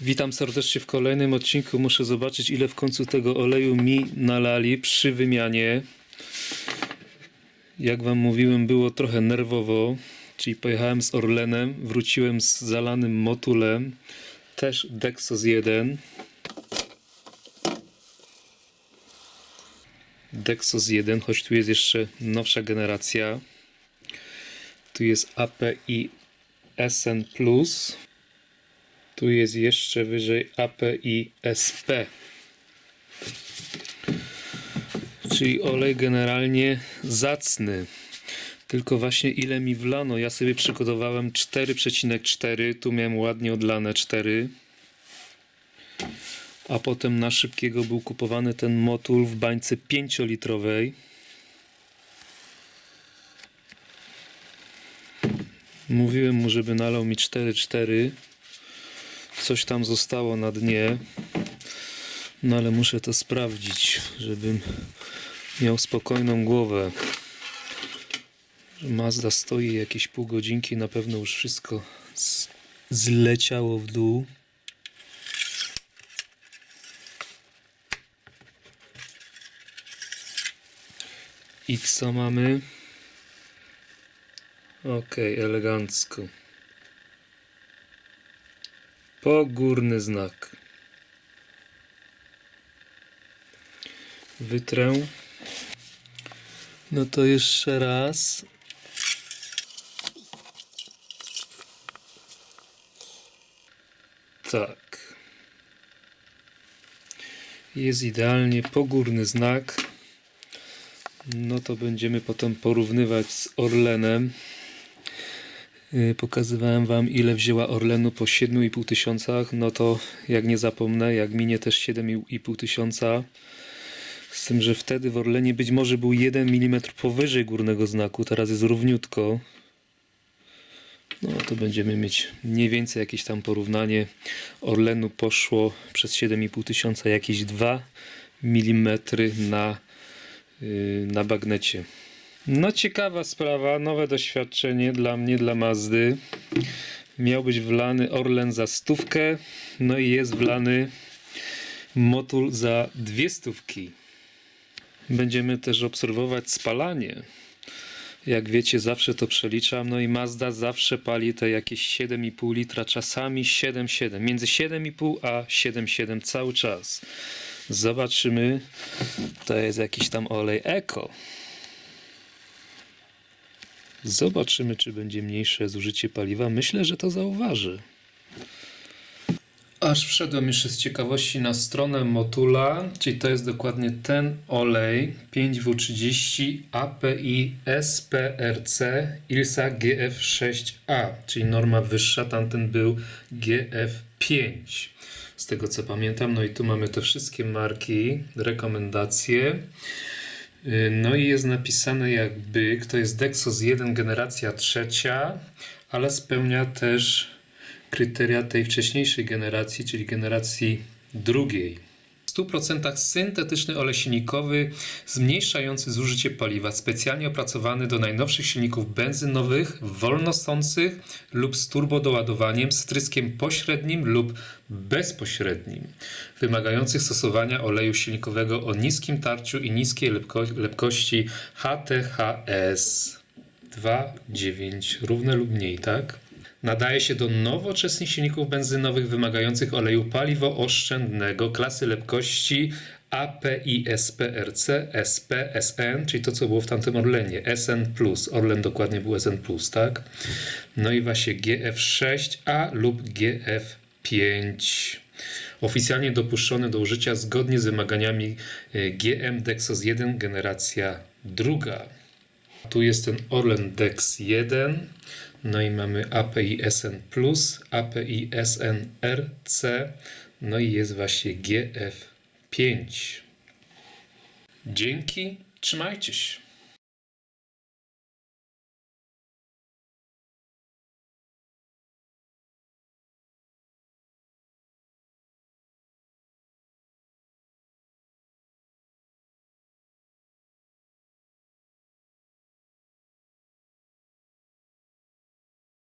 Witam serdecznie w kolejnym odcinku. Muszę zobaczyć, ile w końcu tego oleju mi nalali przy wymianie. Jak Wam mówiłem, było trochę nerwowo, czyli pojechałem z Orlenem, wróciłem z zalanym motulem, też Dexos 1. Dexos 1, choć tu jest jeszcze nowsza generacja. Tu jest API SN+. Tu jest jeszcze wyżej API SP. Czyli olej generalnie zacny. Tylko właśnie ile mi wlano? Ja sobie przygotowałem 4,4. Tu miałem ładnie odlane 4. A potem na szybkiego był kupowany ten motul w bańce 5-litrowej. Mówiłem mu, żeby nalał mi 4,4. Coś tam zostało na dnie. No ale muszę to sprawdzić, żebym miał spokojną głowę. Mazda stoi jakieś pół godzinki, na pewno już wszystko zleciało w dół. I co mamy? Okej, elegancko. Pogórny znak. Wytrę. No to jeszcze raz. Tak. Jest idealnie pogórny znak. No to będziemy potem porównywać z Orlenem. Yy, Pokazywałem Wam, ile wzięła Orlenu po 7,5 tysiącach. No to jak nie zapomnę, jak minie też 7,5 tysiąca. Z tym, że wtedy w Orlenie być może był 1 mm powyżej górnego znaku, teraz jest równiutko. No to będziemy mieć mniej więcej jakieś tam porównanie. Orlenu poszło przez 7,5 tysiąca jakieś 2 mm na, yy, na bagnecie. No ciekawa sprawa, nowe doświadczenie dla mnie, dla Mazdy. Miał być wlany Orlen za stówkę, no i jest wlany motul za dwie stówki. Będziemy też obserwować spalanie. Jak wiecie, zawsze to przeliczam. No i Mazda zawsze pali te jakieś 7,5 litra, czasami 7,7. Między 7,5 a 7,7 cały czas. Zobaczymy. To jest jakiś tam olej Eko. Zobaczymy, czy będzie mniejsze zużycie paliwa. Myślę, że to zauważy. Aż wszedłem jeszcze z ciekawości na stronę Motula, czyli to jest dokładnie ten olej 5W30 API SPRC ILSA GF6A, czyli norma wyższa, tamten był GF5. Z tego co pamiętam, no i tu mamy te wszystkie marki, rekomendacje. Yy, No i jest napisane jakby, to jest Dexos 1 generacja trzecia, ale spełnia też kryteria tej wcześniejszej generacji, czyli generacji drugiej. W 100% syntetyczny olej silnikowy zmniejszający zużycie paliwa, specjalnie opracowany do najnowszych silników benzynowych, wolnosących lub z turbodoładowaniem z tryskiem pośrednim lub bezpośrednim, wymagających stosowania oleju silnikowego o niskim tarciu i niskiej lepko- lepkości HTHS 2,9 równe lub mniej, tak? Nadaje się do nowoczesnych silników benzynowych wymagających oleju paliwooszczędnego klasy lepkości API SPRC SP czyli to co było w tamtym Orlenie, SN+. Orlen dokładnie był SN+, tak? No i właśnie GF6A lub GF5. Oficjalnie dopuszczony do użycia zgodnie z wymaganiami e, GM Dexos 1 generacja druga. Tu jest ten Orlen Dex 1. No i mamy API SN+, API SNRC, no i jest właśnie GF5. Dzięki, trzymajcie się.